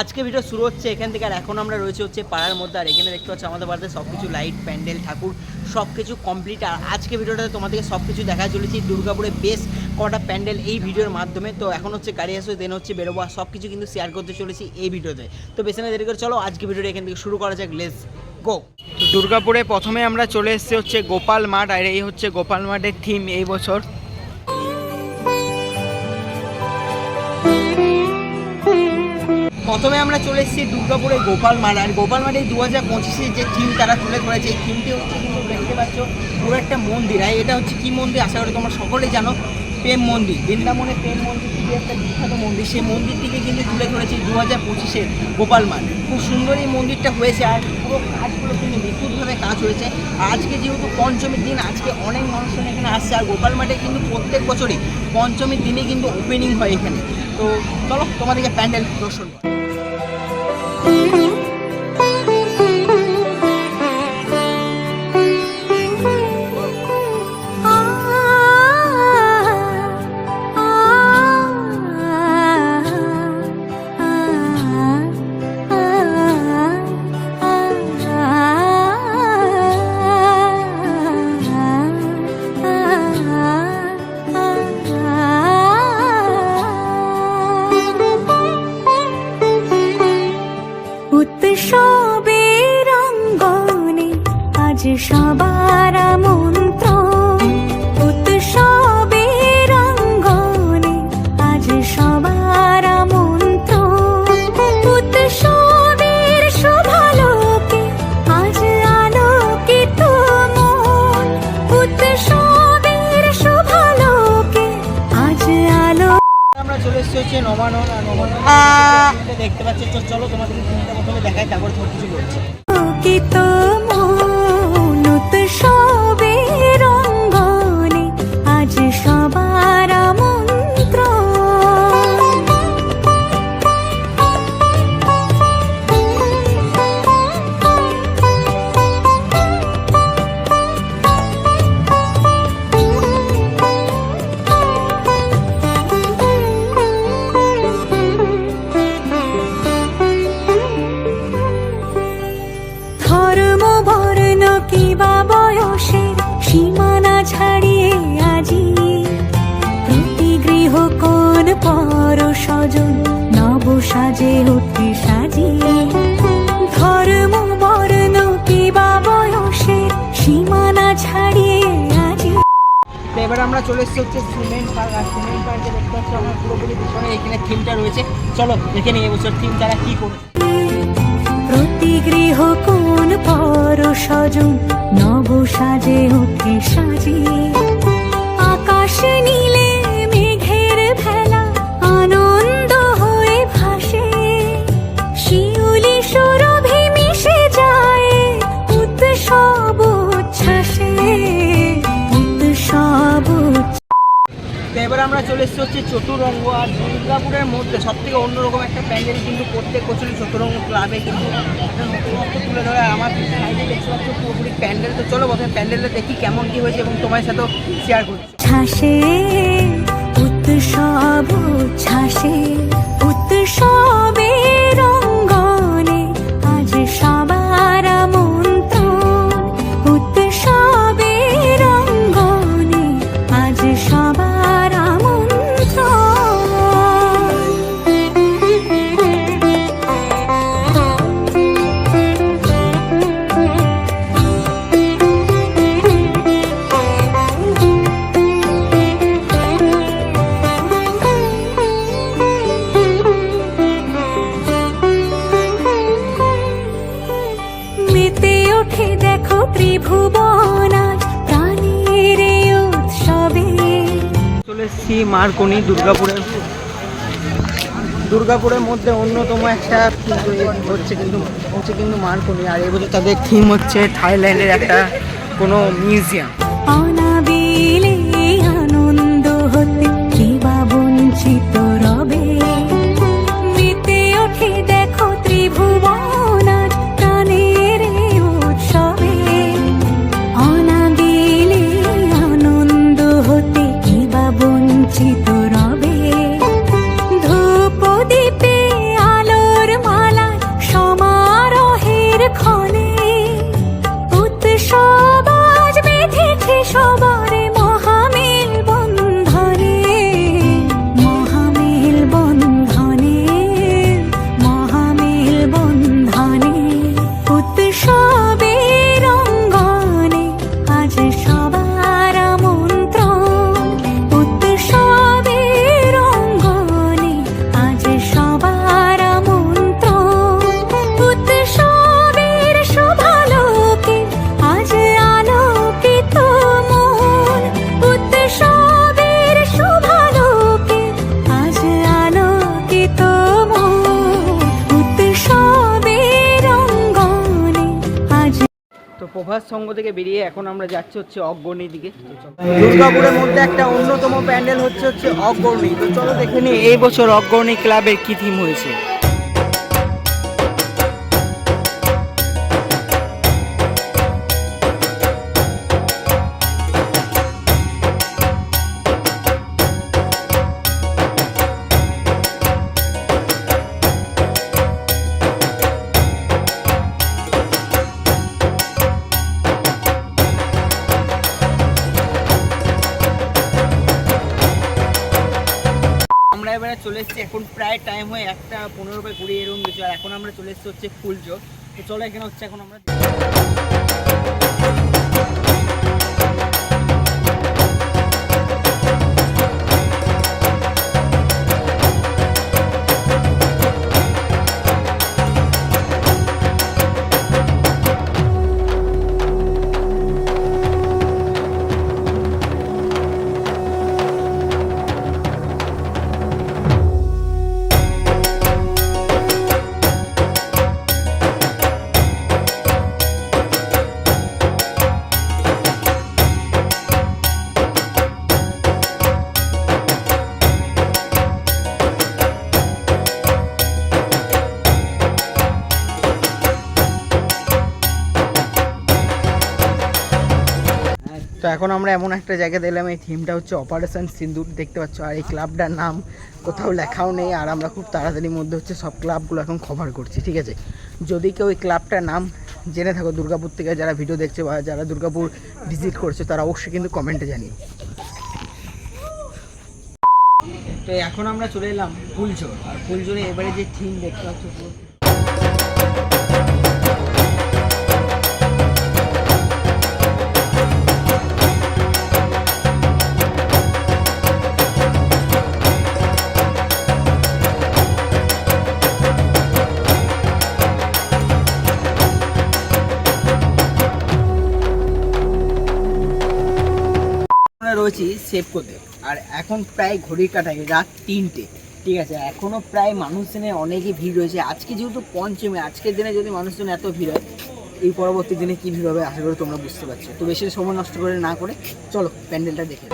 আজকে ভিডিও শুরু হচ্ছে, এখান থেকে আর এখন আমরা রয়েছে হচ্ছে পাড়ার মধ্যে। আর এখানে দেখতে পাচ্ছি আমাদের বাড়িতে সব কিছু লাইট প্যান্ডেল ঠাকুর সব কিছু কমপ্লিট আর আজকে ভিডিওটাতে তোমাদেরকে সব কিছু দেখা চলেছি দুর্গাপুরে বেশ কটা প্যান্ডেল এই ভিডিওর মাধ্যমে। তো এখন হচ্ছে গাড়ি আসবে দেন হচ্ছে বেরোবো, আর সব কিছু কিন্তু শেয়ার করতে চলেছি এই ভিডিওতে তো। বেশি না দেরি করে চলো, আজকে ভিডিওটা এখান থেকে শুরু করা যাক লেস গো দুর্গাপুরে প্রথমে আমরা চলে এসেছি হচ্ছে গোপাল মাঠ, আর এই হচ্ছে গোপাল মাঠের থিম এই বছর। প্রথমে আমরা চলে এসেছি দুর্গাপুরে গোপাল মাঠ আর গোপাল মাঠে দু হাজার পঁচিশে যে থিম তারা তুলে ধরেছে, এই থিমটি হচ্ছে কিন্তু দেখতে পাচ্ছ, পুরো একটা মন্দির। আর এটা হচ্ছে কি মন্দির? আশা করি তোমরা সকলেই জানো, প্রেম মন্দির। বৃন্দাবনের প্রেম মন্দির থেকে একটা বিখ্যাত মন্দির, সেই মন্দিরটিকে কিন্তু তুলে ধরেছে দু হাজার পঁচিশে গোপাল মাঠ খুব সুন্দর এই মন্দিরটা হয়েছে আর পুরো কাজগুলো কিন্তু নিখুঁতভাবে কাজ হয়েছে। আজকে যেহেতু পঞ্চমীর দিন, আজকে অনেক মানুষজন এখানে আসছে। আর গোপাল মাঠে কিন্তু প্রত্যেক বছরই পঞ্চমীর দিনে কিন্তু ওপেনিং হয় এখানে। তো চলো, তোমাদেরকে প্যান্ডেল দর্শন করো। Thank you. আজ সবার কিবা বয়সের সীমানা ছাড়িয়ে আজি। প্রতি গৃহ কোন পর স্বজন নব সাজে উঠে সাজিয়ে। ধর্ম, বর্ণ, কিবা বয়সের সীমানা ছাড়িয়ে আজি। এবার আমরা চলে এসেছি হচ্ছে সিমেন্ট পার্ক, আর সিমেন্ট পার্কে দেখতে পাচ্ছি আমরা পুরোপুরি পিছনে এখানে থিমটা রয়েছে। চলো দেখে নিই এবছর থিম তারা কি করেছে। গৃহ কোন পর সজন নব সাজে ওকে সাজিয়ে আকাশ নীলে আমরা চলে এসেছি হচ্ছে চতুরঙ্গ আর দুর্গাপুরের মধ্যে সব থেকে অন্যরকম একটা প্যান্ডেল কিন্তু প্রত্যেক বছরই চতুরঙ্গ ক্লাবে কিন্তু নতুনত্ব তুলে ধরে। আমার দেখতে পুরোপুরি প্যান্ডেল। তো চলো প্রথমে প্যান্ডেলটা দেখি কেমন কি হয়েছে এবং তোমার সাথেও শেয়ার করছি। ছাসে উৎসব ছাসে মারকনি দুর্গাপুরের। দুর্গাপুরের মধ্যে অন্যতম একটা কিন্তু হচ্ছে কিন্তু হচ্ছে কিন্তু মার্কনি আর এবছর তাদের থিম হচ্ছে থাইল্যান্ডের একটা কোনো মিউজিয়াম প্রভাস সঙ্গ থেকে বেরিয়ে এখন আমরা যাচ্ছি হচ্ছে অগ্রণীর দিকে। দুর্গাপুরের মধ্যে একটা অন্যতম প্যান্ডেল হচ্ছে হচ্ছে অগ্রণী। তো চলো দেখে নিই, এই বছর অগ্রণী ক্লাবের কি থিম হয়েছে? চলে এসেছি। এখন প্রায় টাইম হয়ে একটা পনেরো বাই কুড়ি এরকম কিছু। আর এখন আমরা চলে এসেছি হচ্ছে ফুলজো তো চলো এখানে হচ্ছে এখন আমরা এখন আমরা এমন একটা জায়গায় দিলাম এই থিমটা হচ্ছে অপারেশন সিন্দুর দেখতে পাচ্ছ? আর এই ক্লাবটার নাম কোথাও লেখাও নেই, আর আমরা খুব তাড়াতাড়ির মধ্যে হচ্ছে সব ক্লাবগুলো এখন কভার করছি, ঠিক আছে? যদি কেউ এই ক্লাবটার নাম জেনে থাকো, দুর্গাপুর থেকে যারা ভিডিও দেখছে বা যারা দুর্গাপুর ভিজিট করছে, তারা অবশ্যই কিন্তু কমেন্টে জানিয়ে তো এখন আমরা চলে এলাম ফুলঝোর, আর ফুলঝোরে এবারে যে থিম দেখতে পাচ্ছ পুরো সেভ করতে। আর এখন প্রায় ঘড়ির কাটায়, রাত তিনটে। ঠিক আছে এখনও প্রায় মানুষজনের অনেকই ভিড় রয়েছে। আজকে যেহেতু পঞ্চমী, আজকের দিনে যদি মানুষজন এত ভিড় হয়, এই পরবর্তী দিনে কী ভিড় হবে, আশা করি তোমরা বুঝতে পারছ। তো বেশি সময় নষ্ট করে না করে, চলো প্যান্ডেলটা দেখে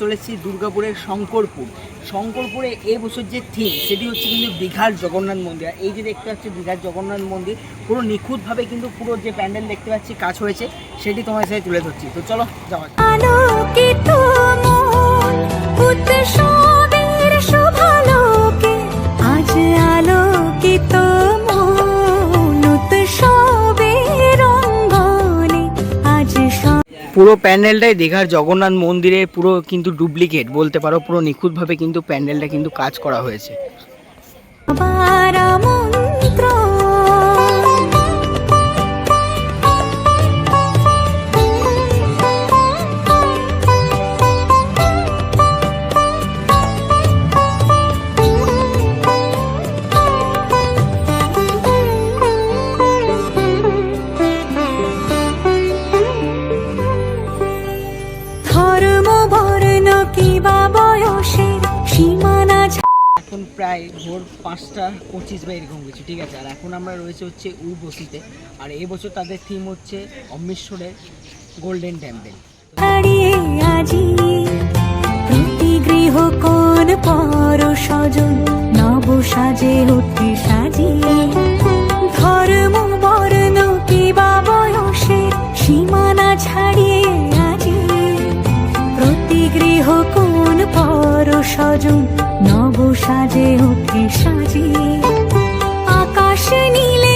চলেছি দুর্গাপুরের শঙ্করপুর। শঙ্করপুরে এই বছর যে থিম সেটি হচ্ছে কিন্তু দীঘার জগন্নাথ মন্দির। এই যে দেখতে পাচ্ছি দীঘার জগন্নাথ মন্দির, পুরো নিখুঁতভাবে কিন্তু পুরো যে প্যান্ডেল দেখতে পাচ্ছি, কাজ হয়েছে, সেটি তোমার সাথে তুলে ধরছি। তো চলো, যাওয়া পুরো প্যান্ডেলটাই দীঘার জগন্নাথ মন্দিরের পুরো কিন্তু ডুপ্লিকেট, বলতে পারো পুরো নিখুঁতভাবে কিন্তু প্যান্ডেলটা কিন্তু কাজ করা হয়েছে। প্রায় ভোর পাঁচটা পঁচিশ বা এরকম কিছু, ঠিক আছে? আর এখন আমরা রয়েছে হচ্ছে উর্বশীতে। আর এই বছর তাদের থিম হচ্ছে অমৃতসরের গোল্ডেন টেম্পল কোন পর সজন, নব সাজে উঠে সাজিয়ে। ধর্ম বর্ণ কিবা বয়সের সীমানা ছাড়িয়ে সজন নব সাজে ওকে সাজিয়ে আকাশ নীলে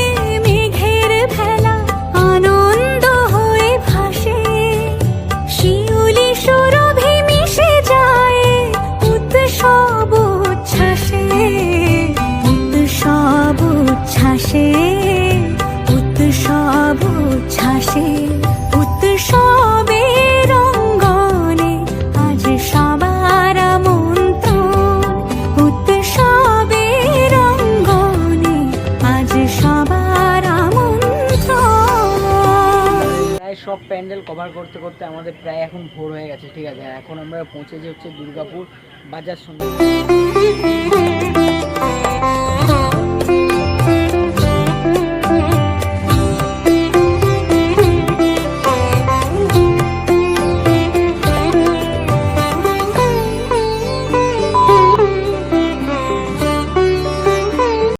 আসতে আমাদের প্রায় এখন ভোর হয়ে গেছে, ঠিক আছে? এখন আমরা পৌঁছেছি হচ্ছে দুর্গাপুর বাজার সন্ধ্যা